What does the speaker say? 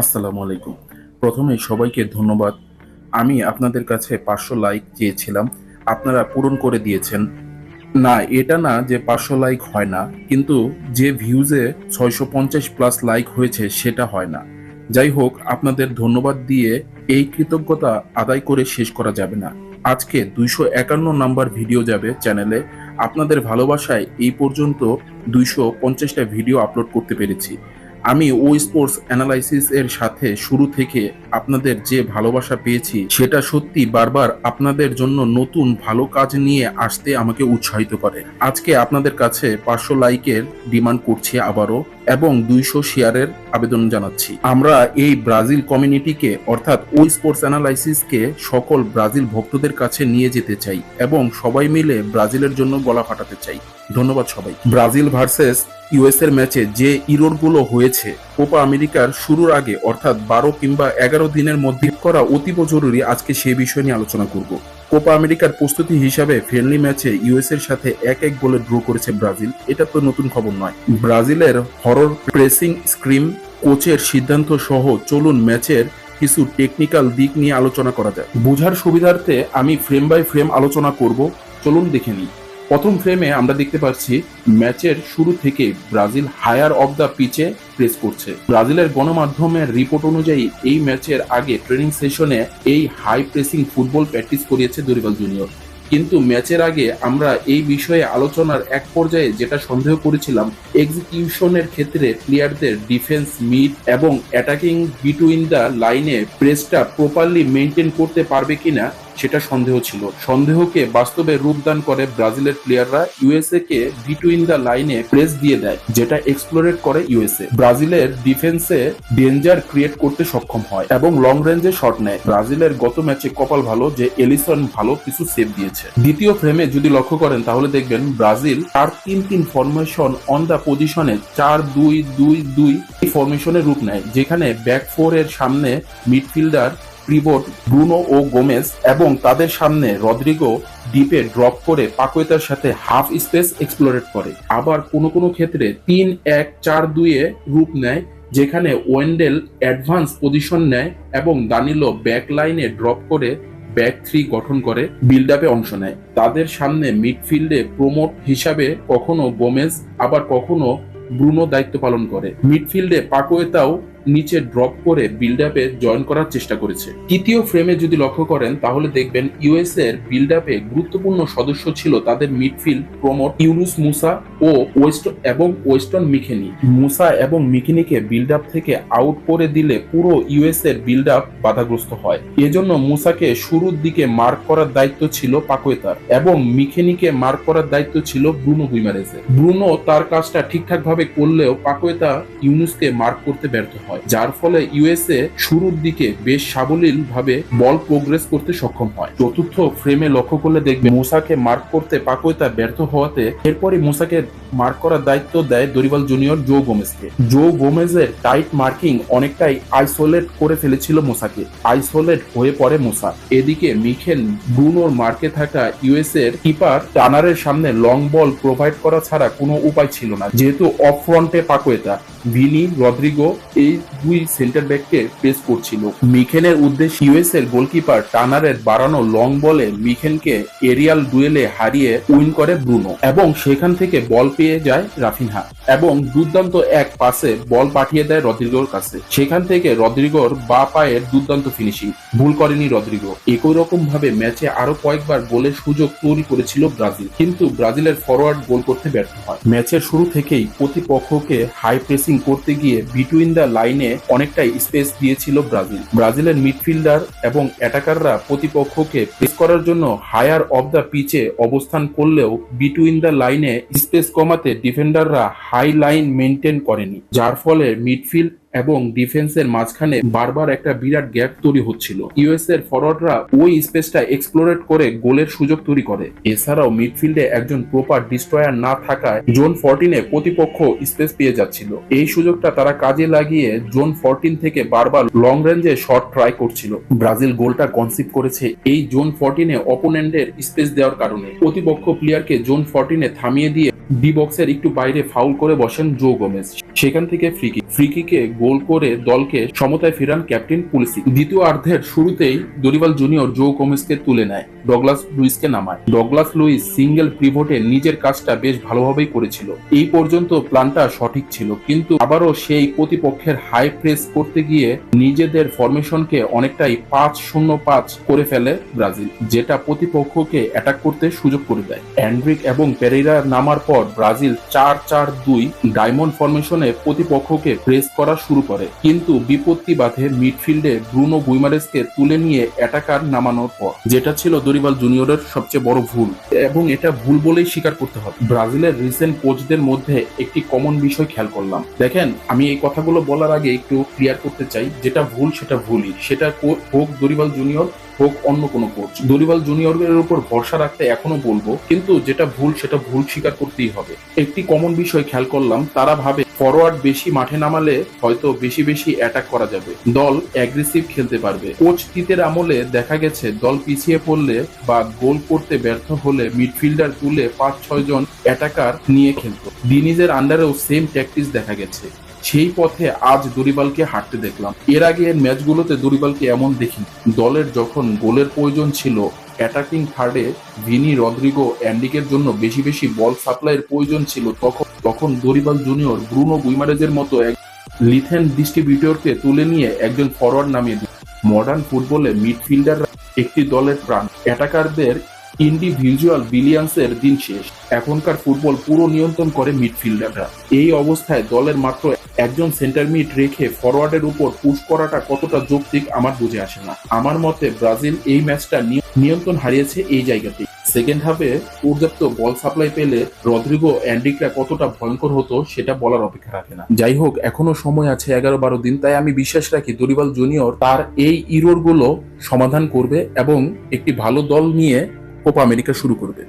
আসসালামু আলাইকুম। প্রথমে সবাইকে ধন্যবাদ। আমি আপনাদের কাছে পাঁচশো লাইক চেয়েছিলাম। আপনারা পূরণ করে দিয়েছেন। না, এটা না যে পাঁচশো লাইক হয় না, কিন্তু যে ভিউজে ছয়শো পঞ্চাশ প্লাস লাইক হয়েছে, সেটা হয় না। যাই হোক, আপনাদের ধন্যবাদ দিয়ে এই কৃতজ্ঞতা আদায় করে শেষ করা যাবে না। আজকে দুইশো একান্ন নাম্বার ভিডিও যাবে চ্যানেলে আপনাদের ভালোবাসায় এই পর্যন্ত দুইশো পঞ্চাশটা ভিডিও আপলোড করতে পেরেছি। আমি ও স্পোর্টস অ্যানালাইসিস এর সাথে শুরু থেকে আপনাদের যে ভালোবাসা পেয়েছি, সেটা সত্যি বারবার আপনাদের জন্য নতুন ভালো কাজ নিয়ে আসতে আমাকে উৎসাহিত করে। আজকে আপনাদের কাছে পাঁচশো লাইকের ডিমান্ড করছি আবারও এবং দুইশো শেয়ারের আবেদন জানাচ্ছি। আমরা এই ব্রাজিল কমিউনিটিকে, অর্থাৎ ও স্পোর্টস অ্যানালাইসিসকে সকল ব্রাজিল ভক্তদের কাছে নিয়ে যেতে চাই এবং সবাই মিলে ব্রাজিলের জন্য গলা ফাটাতে চাই। ধন্যবাদ সবাই ব্রাজিল ভার্সেস ইউএস এর ম্যাচে যে ইরোরগুলো হয়েছে কোপা আমেরিকার শুরুর আগে, অর্থাৎ বারো কিংবা এগারো দিনের মধ্যে করা অতীব জরুরি আজকে সেই বিষয় নিয়ে আলোচনা করব। কোপা আমেরিকার প্রস্তুতি হিসাবে ফ্রেন্ডলি ম্যাচে ইউএস এর সাথে এক এক গোলে ড্র করেছে ব্রাজিল। এটা তো নতুন খবর নয়। ব্রাজিলের হরর প্রেসিং স্ক্রিম কোচের সিদ্ধান্ত সহ চলুন ম্যাচের কিছু টেকনিক্যাল দিক নিয়ে আলোচনা করা যায় বোঝার সুবিধার্থে আমি ফ্রেম বাই ফ্রেম আলোচনা করব। চলুন দেখে নিই। প্রথম ফ্রেমে আমরা দেখতে পাচ্ছি ম্যাচের শুরু থেকে ব্রাজিল হায়ার অফ দ্য পিচে প্রেস করছে। ব্রাজিলের গণমাধ্যমের রিপোর্ট অনুযায়ী এই ম্যাচের আগে ট্রেনিং সেশনে এই হাই প্রেসিং ফুটবল প্র্যাকটিস করিয়েছে দরিবাল জুনিয়র কিন্তু ম্যাচের আগে আমরা এই বিষয়ে আলোচনার এক পর্যায়ে যেটা সন্দেহ করেছিলাম এক্সিকিউশনের ক্ষেত্রে প্লেয়ারদের ডিফেন্স মিড এবং অ্যাটাকিং বিটুইন দ্য লাইনে প্রেসটা প্রপারলি মেনটেন করতে পারবে কিনা সেটা সন্দেহ ছিল। সন্দেহকে বাস্তবে রূপদান করে ব্রাজিলের প্লেয়াররা ইউএসএ কে বিটুইন দ্য লাইনে প্রেস দিয়ে দেয়, যেটা এক্সপ্লোরেট করে ইউএসএ। ব্রাজিলের ডিফেন্সে ডেঞ্জার ক্রিয়েট করতে সক্ষম হয় এবং লং রেঞ্জে শট নেয়। ব্রাজিলের গত ম্যাচে কপাল ভালো, যে এলিসন ভালো কিছু সেভ দিয়েছে। দ্বিতীয় ফ্রেমে যদি লক্ষ্য করেন, তাহলে দেখবেন ব্রাজিল চার তিন তিন ফরমেশন অন দ্য পজিশনে চার, দুই দুই দুই এই ফরমেশনের রূপ নেয়, যেখানে ব্যাক ফোর এর সামনে মিডফিল্ডার প্রিবোট ব্রুনো ও গোমেজ এবং তাদের সামনে রদ্রিগো ডিপে ড্রপ করে পাকোয়েতার সাথে হাফ স্পেস এক্সপ্লোরেট করে। আবার কোনো কোনো ক্ষেত্রে তিন, এক, চার দুইয়ে রূপ নেয়, যেখানে ওয়েন্ডেল অ্যাডভান্স পজিশন নেয় এবং দানিলো ব্যাক লাইনে ড্রপ করে ব্যাক থ্রি গঠন করে বিল্ড আপে অংশ নেয়। তাদের সামনে মিডফিল্ডে প্রমোট হিসাবে কখনো গোমেজ, আবার কখনো ব্রুনো দায়িত্ব পালন করে। মিডফিল্ডে পাকোয়েতাও নিচে ড্রপ করে বিল্ড আপে জয়েন করার চেষ্টা করেছে। তৃতীয় ফ্রেমে যদি লক্ষ্য করেন, তাহলে দেখবেন ইউএস এর বিল্ড আপে গুরুত্বপূর্ণ সদস্য ছিল তাদের মিডফিল্ড প্রমোট ইউনুস মুসা ও ওয়েস্ট এবং ওয়েস্টন মিখেনি। মুসা এবং মিখেনিকে বিল্ড আপ থেকে আউট করে দিলে পুরো ইউএস এর বিল্ড আপ বাধাগ্রস্ত হয়। এজন্য মুসাকে শুরুর দিকে মার্ক করার দায়িত্ব ছিল পাকোয়েতার এবং মিখেনিকে মার্ক করার দায়িত্ব ছিল ব্রুনো গুইমারেজের ব্রুনো তার কাজটা ঠিকঠাক ভাবে করলেও পাকোয়েতা ইউনুসকে মার্ক করতে ব্যর্থ হয়, যার ফলে ইউএসএ শুরুর দিকে বেশ সাবলীল ভাবে বল প্রোগ্রেস করতে সক্ষম হয়। চতুর্থ ফ্রেমে লক্ষ্য করলে দেখবে মুসাকে মার্ক করতে পাকোয়েতা ব্যর্থ হওয়াতে এরপরই মুসাকে মার্ক করার দায়িত্ব দেয় দরিবাল জুনিয়র জো গোমেজকে। জো গোমেজের টাইট মার্কিং অনেকটাই আইসোলেট করে ফেলেছিল মুসাকে। আইসোলেট হয়ে পড়ে মুসা। এদিকে মিখেল ব্রুনোর মার্কে থাকা ইউএস এর কিপার টানারের সামনে লং বল প্রোভাইড করা ছাড়া কোনো উপায় ছিল না। যেহেতু অফ ফ্রন্টে পাকোয়েতা, ভিনি, রদ্রিগো এই দুই সেন্টার ব্যাককে পেস করছিল। মিখেনের উদ্দেশ্যে ইউএস এর গোলকিপার টানারের বাড়ানো লং বলে মিখেনকে এরিয়াল ডুয়েলে হারিয়ে উইন করে ব্রুনো। এবং সেখান থেকে বল পেয়ে যায় রাফিনহা এবং দুর্দান্ত এক পাসে বল পাঠিয়ে দেয় রদ্রিগোর কাছে। সেখান থেকে রদ্রিগোর বা পায়ের দুর্দান্ত ফিনিশিং ভুল করেনি রদ্রিগো। একই রকম ভাবে ম্যাচে আরও কয়েকবার গোলের সুযোগ তৈরি করেছিল ব্রাজিল। কিন্তু ব্রাজিলের ফরওয়ার্ড গোল করতে ব্যর্থ হয়। ম্যাচের শুরু থেকেই প্রতিপক্ষকে হাই প্রেসিং করতে গিয়ে বিটুইন দ্য লাইনে অনেকটাই স্পেস দিয়েছিল ব্রাজিল। ব্রাজিলের মিডফিল্ডার এবং অ্যাটাকাররা প্রতিপক্ষকে প্রেস করার জন্য হায়ার অফ দ্য পিচে অবস্থান করলেও বিটুইন দ্য লাইনে স্পেস কমাতে ডিফেন্ডাররা হাই লাইন মেনটেন করেনি, যার ফলে মিডফিল্ড এবং ডিফেন্সের মাঝখানে বারবার একটা বিরাট গ্যাপ তৈরি হচ্ছিল। ইউএস এর ফরওয়ার্ডরা ওই স্পেসটা এক্সপ্লোরেট করে গোলের সুযোগ তৈরি করে। এছাড়াও মিডফিল্ডে একজন প্রপার ডিস্ট্রয়ার না থাকায় জোন ফোরটিনে প্রতিপক্ষ স্পেস পেয়ে যাচ্ছিল। এই সুযোগটা তারা কাজে লাগিয়ে জোন ফোরটিন থেকে বারবার লং রেঞ্জে শট ট্রাই করছিল। ব্রাজিল গোলটা কনসিভ করেছে এই জোন ফোরটিনে অপোনেন্টের স্পেস দেওয়ার কারণে। প্রতিপক্ষ প্লেয়ারকে জোন ফোরটিনে থামিয়ে দিয়ে ডি বক্সের একটু বাইরে ফাউল করে বসেন জো গোমেজ। সেখান থেকে ফ্রিকি ফ্রিকিকে গোল করে দলকে সমতায় ফেরান ক্যাপ্টেন পুলিসি দ্বিতীয় অর্ধের শুরুতেই দরিবাল জুনিয়র জো গোমেজকে তুলে নেয়, ডগলাস লুইসকে নামায়। ডগলাস লুইস সিঙ্গেল প্রিভোটে নিজের কাজটা বেশ ভালোভাবেই করেছিল। এই পর্যন্ত প্ল্যানটা সঠিক ছিল, কিন্তু আবারও সেই প্রতিপক্ষের হাই প্রেস করতে গিয়ে নিজেদের ফরমেশনকে অনেকটাই পাঁচ শূন্য পাঁচ করে ফেলে ব্রাজিল, যেটা প্রতিপক্ষকে অ্যাটাক করতে সুযোগ করে দেয়। অ্যান্ড্রিক এবং পেরেরা নামার পর ব্রাজিল চার চার দুই ডায়মন্ড ফরমেশনে প্রতিপক্ষকে প্রেস করা শুরু করে। কিন্তু বিপত্তি বাধে মিডফিল্ডে ব্রুনো গুইমারেসকে তুলে নিয়ে অ্যাটাকার নামানোর পর। যেটা ছিল দরিবাল জুনিয়রের সবচেয়ে বড় ভুল। এবং এটা ভুল বলেই স্বীকার করতে হবে। ব্রাজিলের রিসেন্ট কোচদের মধ্যে একটি কমন বিষয় খেয়াল করলাম। দেখেন, আমি এই কথাগুলো বলার আগে একটু ক্লিয়ার করতে চাই। যেটা ভুল, সেটা ভুলই। সেটা হোক দরিবাল জুনিয়র হোক অন্য কোনো কোচ দরিবাল জুনিয়রের উপর ভরসা রাখতে এখনও বলব, কিন্তু যেটা ভুল সেটা ভুল স্বীকার করতেই হবে। একটি কমন বিষয় খেয়াল করলাম, তারা ভাবে ফরওয়ার্ড বেশি মাঠে নামালে হয়তো বেশি বেশি অ্যাটাক করা যাবে। দল অ্যাগ্রেসিভ খেলতে পারবে। কোচ তিতের আমলে দেখা গেছে, দল পিছিয়ে পড়লে বা গোল করতে ব্যর্থ হলে মিডফিল্ডার তুলে পাঁচ ছয় জন অ্যাটাকার নিয়ে খেলতো। দিনিজের আন্ডারেও সেম প্র্যাকটিস দেখা গেছে। সেই পথে আজ দরিবালকে হাঁটতে দেখলাম। এর আগে এর ম্যাচগুলোতে দরিবালকে এমন দেখি দলের যখন গোলের প্রয়োজন ছিল অ্যাটাকিং থার্ডে ভিনি, রদ্রিগো, অ্যান্ডিকের জন্য বেশি বেশি বল সাপ্লাইয়ের প্রয়োজন ছিল, তখন তখন দরিবাল জুনিয়র ব্রুনো গুইমারেজের মতো এক লিথেন ডিস্ট্রিবিউটরকে তুলে নিয়ে একজন ফরওয়ার্ড নামিয়ে দিল। মডার্ন ফুটবলে মিডফিল্ডার একটি দলের প্রাণ। অ্যাটাকারদের ইন্ডিভিজুয়াল বিলিয়ান্সের দিন শেষ। এখনকার ফুটবল পুরো নিয়ন্ত্রণ করে মিডফিল্ডাররা এই অবস্থায় দলের মাত্র একজন সেন্টার মিড রেখে ফরওয়ার্ডের উপর পুশ করাটা কতটা যৌক্তিক আমার বুঝে আসে না। আমার মতে ব্রাজিল এই ম্যাচটা নিয়ন্ত্রণ হারিয়েছে এই জায়গাতেই। সেকেন্ড হাফে পর্যাপ্ত বল সাপ্লাই পেলে রদ্রিগো অ্যান্ডিকরা কতটা ভয়ঙ্কর হতো সেটা বলার অপেক্ষা রাখে না। যাই হোক, এখনও সময় আছে এগারো বারো দিন, তাই আমি বিশ্বাস রাখি দরিবাল জুনিয়র তার এই ইরোরগুলো সমাধান করবে এবং একটি ভালো দল নিয়ে কোপা আমেরিকা শুরু করবে।